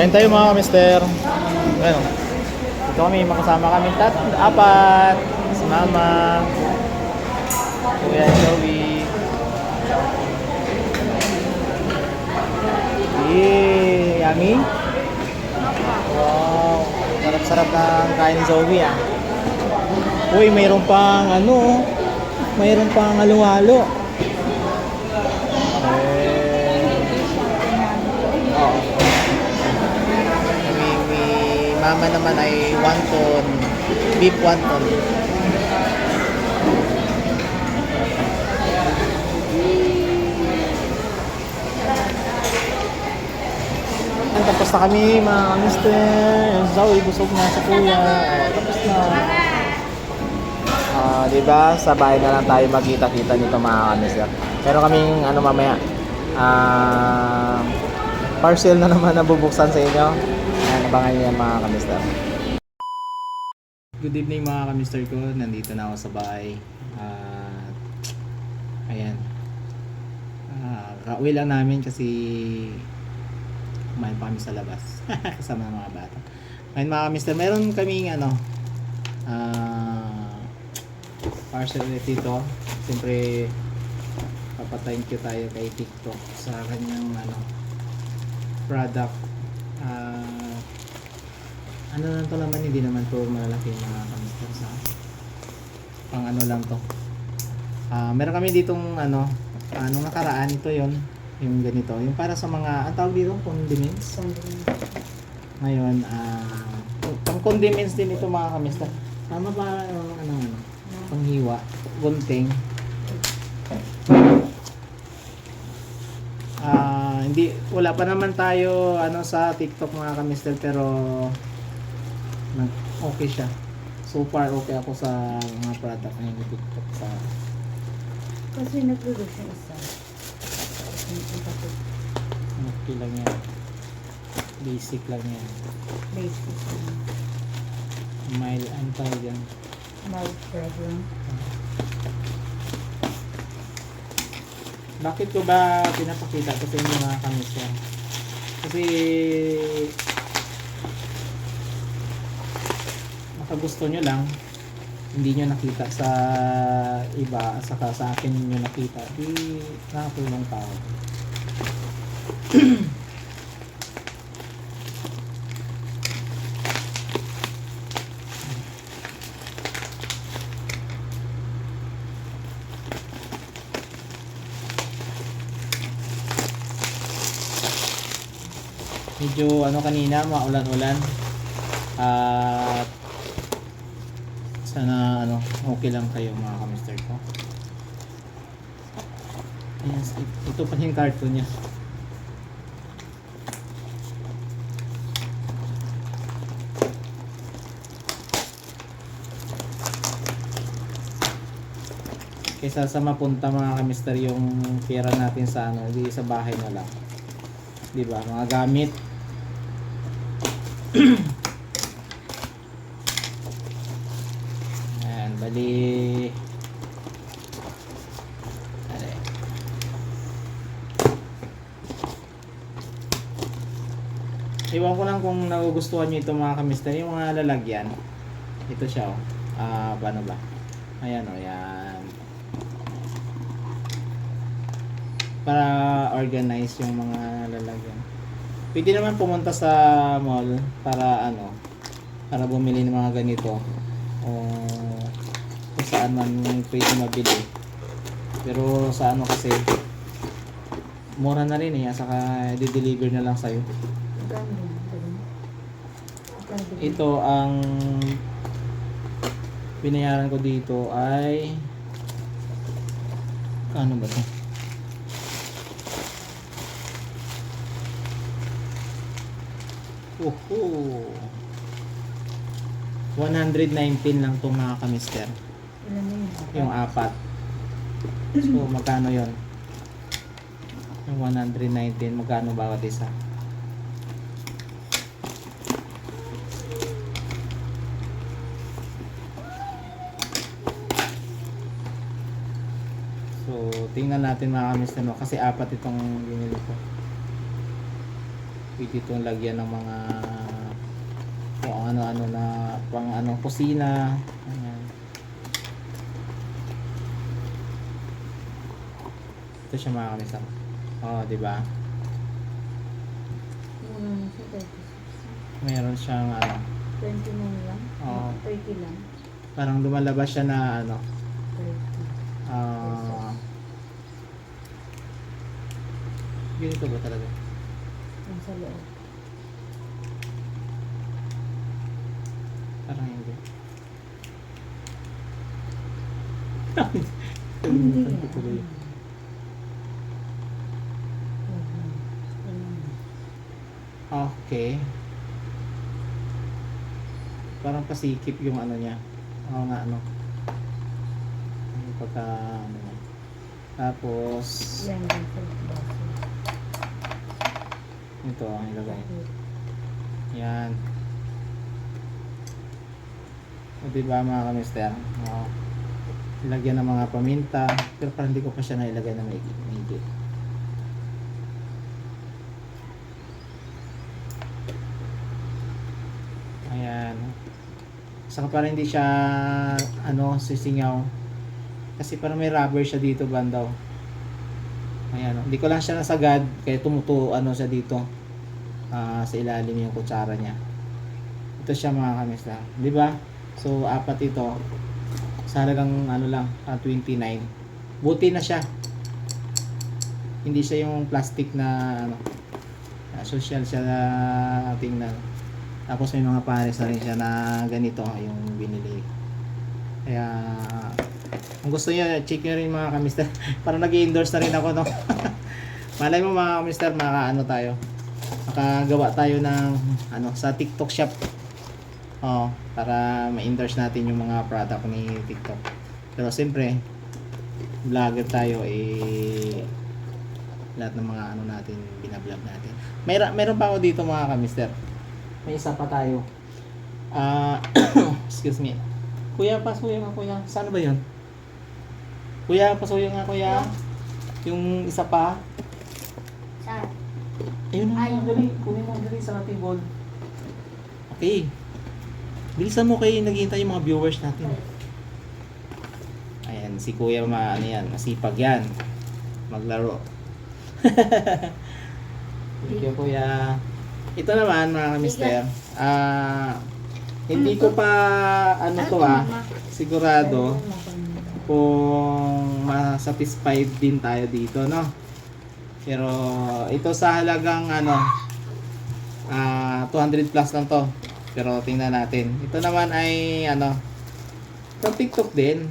Kain tayo mga mister. Ano? Ito kami, makasama kami tat, apat. Si Mama. Kuya Joey. Yee, yummy. Wow, sarap-sarap ng kain ni Zoe ah. Uy, mayroon pang ano, mayroon pang halo-halo. Eh, oo. May, may mama naman ay wonton, beef wonton. Ay, tapos na kami mga mister. Zoe, busog na sa kuya. Tapos na. Ah, di ba? Sa bahay na lang tayo magkita-kita nito mga mister. Pero kaming ano mamaya, ah, parcel na naman na bubuksan sa inyo. Abangan niyo yan mga kamister. Good evening mga kamister ko. Nandito na ako sa bahay. At ayan. Ah, kauwi lang namin kasi kumain pa kami sa labas. Kasama ng mga bata. Ngayon mga kamister, meron kaming ano, ah, parcel ulit dito. Siyempre, papathank you tayo kay TikTok sa kanyang ano, product. Ah, ano lang to naman, hindi naman to malalaki mga kamister sa pang ano lang to. Ah, meron kami ditong ano, anong nakaraan ito yon yung ganito, yung para sa mga, ang tawag dito, condiments. Ngayon, ah, pang condiments din ito mga kamista. Tama ba, ano, ano, ano, panghiwa, gunting. Ah, hindi, wala pa naman tayo, ano, sa TikTok mga kamister, pero, nag- okay siya. So far, okay ako sa mga product na yung TikTok sa Kasi nag-produce yung isa. Okay lang yan. Basic lang yan. Basic. Mild, tawag yan? Mild problem. Bakit ko ba pinapakita ko sa inyo mga kamisa? Kasi gusto nyo lang hindi nyo nakita sa iba saka sa akin nyo nakita di nakatulong tao. Medyo ano kanina maulan-ulan. At sana ano okay lang kayo mga kamister ko. Yes, ito pa yung cartoon niya. Kaysa sa mapunta mga kamister yung pera natin sa ano di sa bahay na lang. Di ba? Mga gamit Iwan ko lang kung nagugustuhan nyo ito mga kamister. Yung mga lalagyan ito siya oh. Ah paano ba? Ayan oh yan para organize yung mga lalagyan. Pwede naman pumunta sa mall para ano para bumili ng mga ganito. O kung saan man pwede mabili. Pero sa ano kasi mura na rin eh. Saka di-deliver na lang sa'yo. Magkano yun? Ganun. Magkano yun? Ito ang binayaran ko dito ay ano ba to Uhu. 119 lang itong mga kamister. Ilan yun? Yung apat. So, magkano yon Yung 119, magkano bawat isa? So, tingnan natin mga kamister no? Kasi apat itong binili ko. Pwede itong lagyan ng mga kung ano-ano na pang ano kusina. Ayan. Ito siya mga kamisam. Oh, di ba? Muna na siya, 36. Meron siyang ano, 29 lang? Oo. 30 lang? parang lumalabas siya na ano, 30. ah ganito ba talaga? Yung sa loob. Parang hindi. Hindi yan. Okay. Parang pasikip yung ano niya. Oo nga ano. Yung pagka ano. Tapos Yan baso. Ito ang ilagay. Yan. O diba mga kamister? Oo. Ilagyan ng mga paminta. Pero parang hindi ko pa siya nailagay na maigi. maigi. Ayan. Saka parang hindi siya ano, sisingaw. Kasi parang may rubber siya dito bandaw. Ayan. oh. Hindi ko lang siya nasagad kaya tumuto ano siya dito ah, sa ilalim yung kutsara niya. Ito siya mga kamista. Di ba? So, apat ito. Sa halagang ano lang, ah, 29. Buti na siya. Hindi siya yung plastic na ano, ah, social siya na tingnan. Tapos may mga pares na rin siya na ganito yung binili. Kaya kung gusto niyo, check nyo rin mga kamister. Parang nag endorse na rin ako, no? Malay mo mga kamister, maka ano tayo. Makagawa tayo ng ano sa TikTok shop. Oh, para ma-endorse natin yung mga product ni TikTok. Pero siyempre, vlogger tayo eh lahat ng mga ano natin binablog natin. Mayra, meron pa ako dito mga kamister. May isa pa tayo. Ah, excuse me. Kuya, pasuyo nga kuya. Saan ba 'yon? Kuya, pasuyo nga kuya. Yung isa pa. Saan? Ayun na, Ayun. dali. Kunin mo dali sa table. Okay. Bilisan mo kayo naghihintay yung mga viewers natin. Ayan, si Kuya ma, ano yan, masipag yan. Maglaro. Thank you, Kuya. Ito naman, mga mister. Ah, hindi ko pa, ano to ah, sigurado kung masatisfied din tayo dito, no? Pero ito sa halagang ano ah 200 plus lang to. Pero tingnan natin. Ito naman ay ano from TikTok din.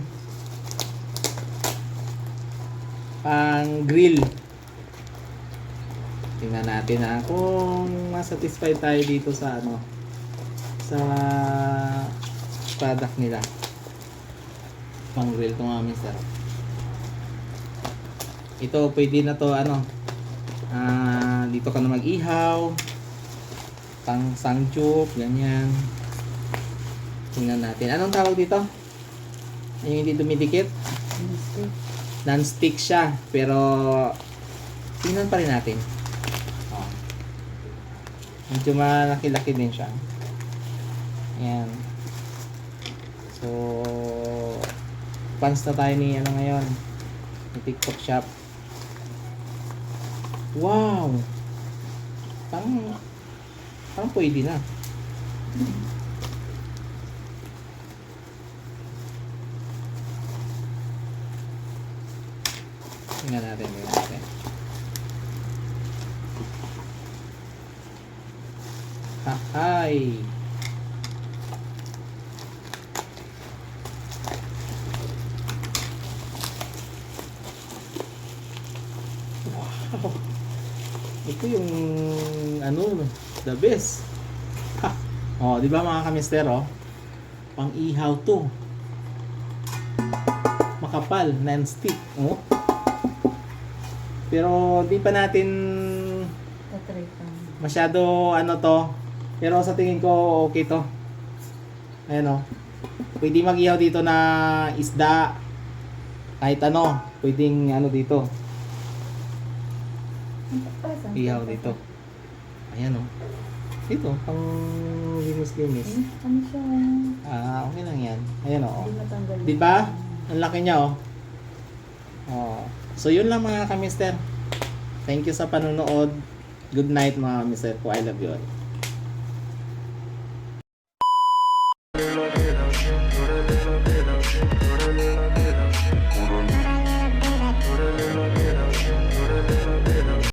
Pang grill. Tingnan natin ha kung masatisfied tayo dito sa ano sa product nila. Pang grill to mga mister. Ito pwede na to ano ah dito ka na mag-ihaw pang sangchup ganyan. Tingnan natin. Anong tawag dito? Ay yung hindi dumidikit? Non-stick siya pero tingnan pa rin natin. Oh. medyo malaki-laki din siya. Ayan. So fans na tayo ni ano ngayon ni TikTok shop Wow! Parang, parang pwede na. Tingnan natin, tingnan natin. Hahay! Wow! Ito yung ano, the best. Ha. Oh, 'di ba mga kamister oh? Pang ihaw to. Makapal, non-stick, oh. Pero di pa natin masyado ano to. Pero sa tingin ko okay to. Ayan oh. Pwede mag-ihaw dito na isda. Kahit ano, pwedeng ano dito. Ihaw dito. Ayan o. Ito, pang linis-linis. Eh, ano siya? Ah, okay lang yan. Ayan o. Matanggal. Di ba? Ang laki niya oh. Oh. So yun lang mga kamister. Thank you sa panonood. Good night mga kamister ko. I love you all.